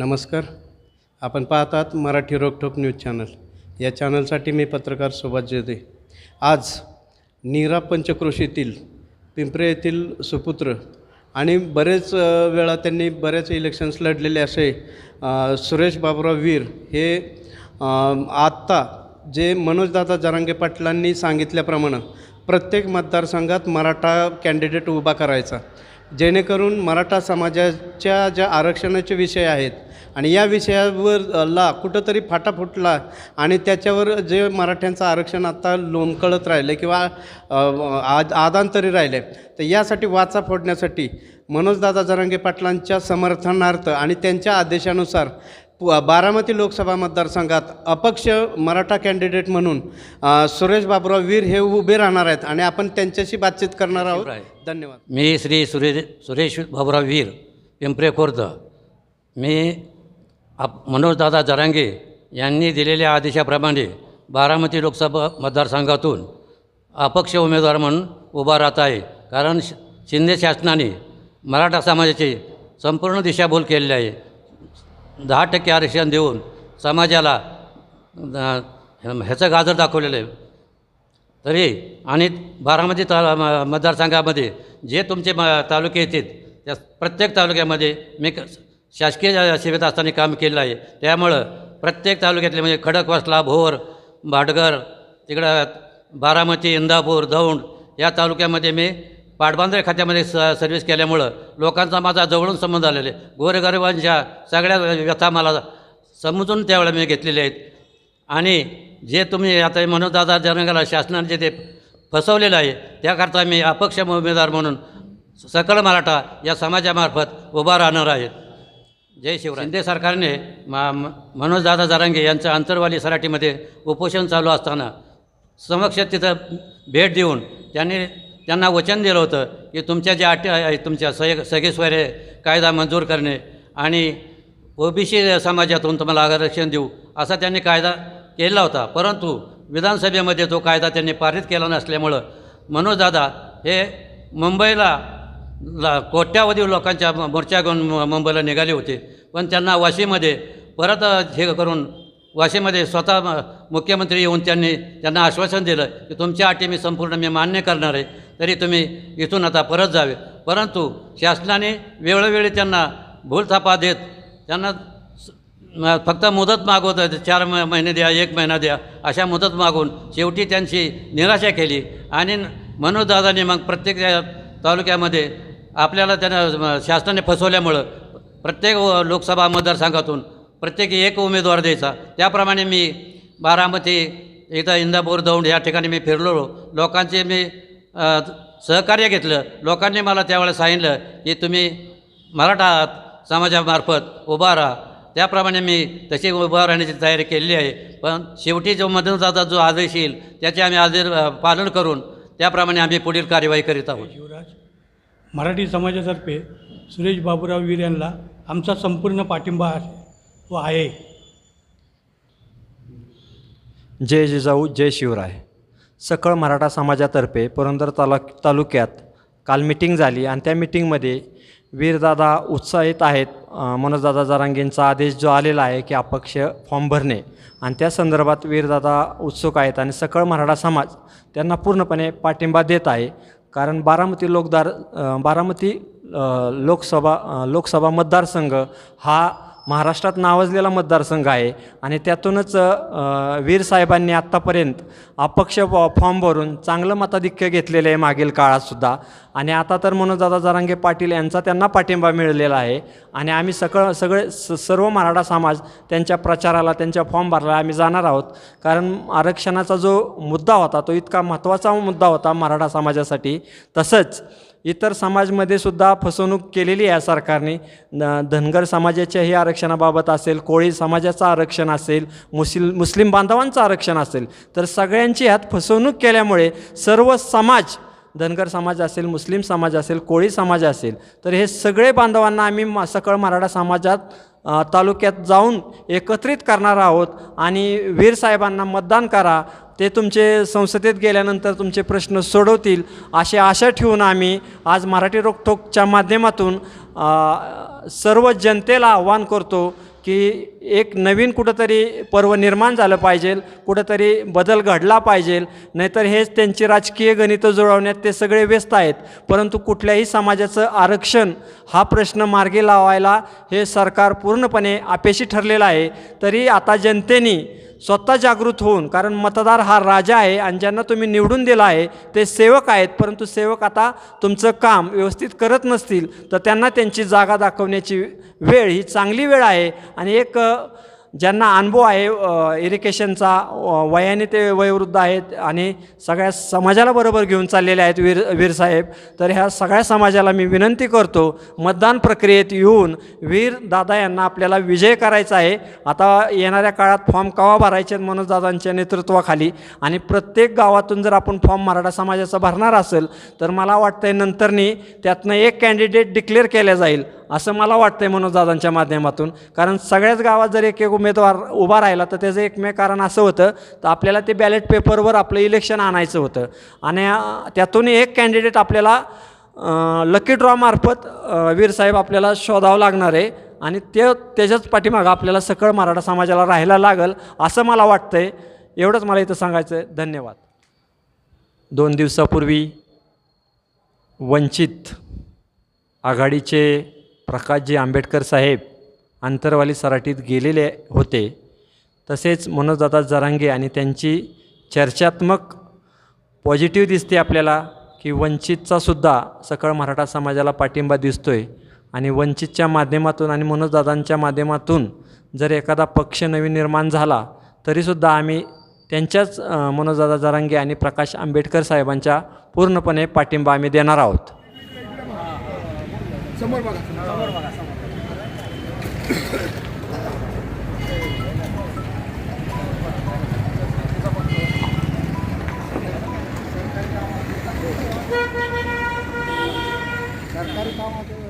नमस्कार. आपण पाहतात मराठी रोकठोक न्यूज चॅनल. या चॅनलसाठी मी पत्रकार सुभाष जेदे आज नीरा पंचक्रोशीतील पिंपरे येथील सुपुत्र आणि बरेच वेळा त्यांनी बरेच इलेक्शन्स लढलेले असे सुरेश बाबुराव वीर हे आत्ता जे मनोजदादा जरांगे पाटलांनी सांगितल्याप्रमाणे प्रत्येक मतदारसंघात मराठा कॅन्डिडेट उभा करायचा. जेणेकरून मराठा समाजाच्या ज्या आरक्षणाचे विषय आहेत आणि या विषयावर ला कुठंतरी फाटा फुटला आणि त्याच्यावर जे मराठ्यांचं आरक्षण आता लोंबकळत राहिलं किंवा आद आदांतरी राहिले तर यासाठी वाचा फोडण्यासाठी मनोजदादा जरांगे पाटलांच्या समर्थनार्थ आणि त्यांच्या आदेशानुसार बारामती लोकसभा मतदारसंघात अपक्ष मराठा कॅन्डिडेट म्हणून सुरेश बाबुराव वीर हे उभे राहणार आहेत आणि आपण त्यांच्याशी बातचीत करणार आहोत. धन्यवाद. मी श्री सुरे सुरेश बाबुराव वीर पिंपरे खुर्द मी आप मनोजदादा जरांगे यांनी दिलेल्या आदेशाप्रमाणे बारामती लोकसभा मतदारसंघातून अपक्ष उमेदवार म्हणून उभा राहत आहे. कारण श- शिंदे शासनाने मराठा समाजाची संपूर्ण दिशाभूल केलेली आहे. दहा टक्के आरक्षण देऊन समाजाला ह्याचं गाजर दाखवलेलं आहे. तरी आणि बारामती ता मतदारसंघामध्ये जे तुमचे म तालुके येतील त्या प्रत्येक तालुक्यामध्ये मी क- शासकीय सेवेत असताना काम केलेलं आहे. त्यामुळं प्रत्येक तालुक्यातले म्हणजे खडकवासला भोर भाटघर तिकडं बारामती इंदापूर दौंड या तालुक्यामध्ये मी पाटबंधारे खात्यामध्ये स सर्व्हिस केल्यामुळं लोकांचा माझा जवळून संबंध आलेले आहे. गोरगरिबांच्या सगळ्या व्यथा मला समजून त्यावेळेला मी घेतलेले आहेत. आणि जे तुम्ही आता मनोजदादा जनगाला शासनाने जे ते फसवलेलं आहे त्याकरता मी अपक्ष उमेदवार म्हणून सकल मराठा या समाजामार्फत उभा राहणार आहे. जय शिवराय. शिंदे सरकारने मा म- मनोजदादा जारांगे यांचं आंतरवाली सराटीमध्ये उपोषण चालू असताना समक्ष तिथं भेट देऊन त्यांनी त्यांना वचन दिलं होतं की तुमच्या ज्या अटी आहे तुमच्या सग सगेस्वरे कायदा मंजूर करणे आणि ओबीसी समाजातून तुम्हाला आरक्षण देऊ असा त्यांनी कायदा केला होता. परंतु विधानसभेमध्ये तो कायदा त्यांनी पारित केला नसल्यामुळं मनोजदादा हे मुंबईला ला कोट्यावधी लोकांच्या मोर्चा घेऊन मुंबईला निघाले होते. पण त्यांना वाशीमध्ये परत हे करून वाशीमध्ये स्वतः मुख्यमंत्री येऊन त्यांनी त्यांना आश्वासन दिलं की तुमच्या अटी मी संपूर्ण मी मान्य करणार आहे. तरी तुम्ही इथून आता परत जावे. परंतु शासनाने वेळोवेळी त्यांना भूलथापा देत त्यांना फक्त मुदत मागवत चार म- महिने द्या एक महिना द्या अशा मुदत मागून शेवटी त्यांची निराशा केली. आणि मनोजदादांनी मग प्रत्येक तालुक्यामध्ये आपल्याला त्यानं शासनाने फसवल्यामुळं प्रत्येक व- लोकसभा मतदारसंघातून प्रत्येकी एक उमेदवार द्यायचा. त्याप्रमाणे मी बारामती इथं इंदापूर दौंड या ठिकाणी मी फिरलो. लोकांचे मी सहकार्य घेतलं. लोकांनी मला त्यावेळेस सांगितलं की तुम्ही मराठा आहात समाजामार्फत उभा राहा. त्याप्रमाणे मी तशी उभा राहण्याची तयारी केलेली आहे. पण शेवटी जो मदनदादा जो आदेश येईल त्याचे आम्ही आदेश पालन करून त्याप्रमाणे आम्ही पुढील कार्यवाही करीत आहोत. शिवराज. मराठी समाजातर्फे सुरेश बाबूराव वीर यांना आमचा संपूर्ण पाठिंबा आहे व आहे. जय जिजाऊ जय शिवराय. सकळ मराठा समाजातर्फे पुरंदर तालुक तालुक्यात काल मिटिंग झाली आणि त्या मिटिंगमध्ये वीरदादा उत्साहित आहेत. मनोजदादा जरांगेंचा आदेश जो आलेला आहे की अपक्ष फॉर्म भरणे. आणि त्या संदर्भात वीरदादा उत्सुक आहेत आणि सकळ मराठा समाज त्यांना पूर्णपणे पाठिंबा देत आहे. कारण बारामती लोकदार बारामती लोकसभा लोकसभा मतदारसंघ हा महाराष्ट्रात नावाजलेला मतदारसंघ आहे. आणि त्यातूनच वीर साहेबांनी आत्तापर्यंत अपक्ष फॉर्म भरून चांगलं मताधिक्य घेतलेलं आहे मागील काळातसुद्धा आणि आता तर मनोजदादा जरांगे पाटील यांचा त्यांना पाठिंबा मिळालेला आहे. आणि आम्ही सकळ सगळे स सर्व मराठा समाज त्यांच्या प्रचाराला त्यांच्या फॉर्म भरायला आम्ही जाणार आहोत. कारण आरक्षणाचा जो मुद्दा होता तो इतका महत्त्वाचा मुद्दा होता मराठा समाजासाठी. तसंच इतर समाजमध्ये सुद्धा फसवणूक केलेली आहे सरकारने. न- धनगर समाजाच्याही आरक्षणाबाबत असेल कोळी समाजाचं आरक्षण असेल मुस्लिम मुस्लिम बांधवांचं आरक्षण असेल तर सगळ्यांची ह्यात फसवणूक केल्यामुळे सर्व समाज धनगर समाज असेल मुस्लिम समाज असेल कोळी समाज असेल तर हे सगळे बांधवांना आम्ही मा- सकळ मराठा समाजात तालुक्यात जाऊन एकत्रित करणार आहोत आणि वीर साहेबांना मतदान करा ते तुमचे संसदेत गेल्यानंतर तुमचे प्रश्न सोडवतील अशी आशा ठेवून आम्ही आज मराठी रोकठोकच्या माध्यमातून सर्व जनतेला आव्हान करतो की एक नवीन कुठंतरी पर्व निर्माण झालं पाहिजे कुठंतरी बदल घडला पाहिजे नाहीतर हेच त्यांची राजकीय गणितं जुळवण्यात ते सगळे व्यस्त आहेत. परंतु कुठल्याही समाजाचं आरक्षण हा प्रश्न मार्गी लावायला हे सरकार पूर्णपणे अपेशी ठरलेलं आहे. तरी आता जनतेने स्वतः जागृत होऊन कारण मतदार हा राजा आहे आणि ज्यांना तुम्ही निवडून दिला आहे ते सेवक आहेत परंतु सेवक आता तुमचं काम व्यवस्थित करत नसतील तर त्यांना त्यांची जागा दाखवण्याची वेळ ही चांगली वेळ आहे. आणि एक ज्यांना अनुभव आहे इरिकेशनचा वयाने ते वयोवृद्ध आहेत आणि सगळ्या समाजाला बरोबर घेऊन चाललेले आहेत वीर वीरसाहेब तर ह्या सगळ्या समाजाला मी विनंती करतो मतदान प्रक्रियेत येऊन वीर दादा यांना आपल्याला विजय करायचा आहे. आता येणाऱ्या काळात फॉर्म कवा भरायचे आहेत मनोज दादांच्या नेतृत्वाखाली? आणि प्रत्येक गावातून जर आपण फॉर्म मराठा समाजाचा भरणार असेल तर मला वाटतंय नंतरनी त्यातनं एक कॅन्डिडेट डिक्लेअर केल्या जाईल. असं मला वाटतंय मनोजदादांच्या माध्यमातून. कारण सगळ्याच गावात जर एक एक उमेदवार उभा राहिला तर त्याचं एकमेव कारण असं होतं तर आपल्याला ते बॅलेट पेपरवर आपलं इलेक्शन आणायचं होतं. आणि त्यातून एक कॅन्डिडेट आपल्याला लकी ड्रॉमार्फत वीरसाहेब आपल्याला शोधावं लागणार आहे. आणि ते त्याच्याच पाठीमागं आपल्याला सकळ मराठा समाजाला राहायला लागेल असं मला वाटतंय. एवढंच मला इथं सांगायचं आहे धन्यवाद. दोन दिवसापूर्वी वंचित आघाडीचे प्रकाशजी आंबेडकर साहेब आंतरवाली सराटीत गेलेले होते. तसेच मनोजदादा जरांगे आणि त्यांची चर्चात्मक पॉझिटिव्ह दिसते आपल्याला की वंचितचा सुद्धा सकळ मराठा समाजाला पाठिंबा दिसतो आहे आणि वंचितच्या माध्यमातून आणि मनोजदादांच्या माध्यमातून जर एखादा पक्ष नवीन निर्माण झाला तरीसुद्धा आम्ही त्यांच्याच मनोजदादा जरांगे आणि प्रकाश आंबेडकर साहेबांच्या पूर्णपणे पाठिंबा आम्ही देणार आहोत. समोर बघा समोर बघा समोर सरकारी कामाचं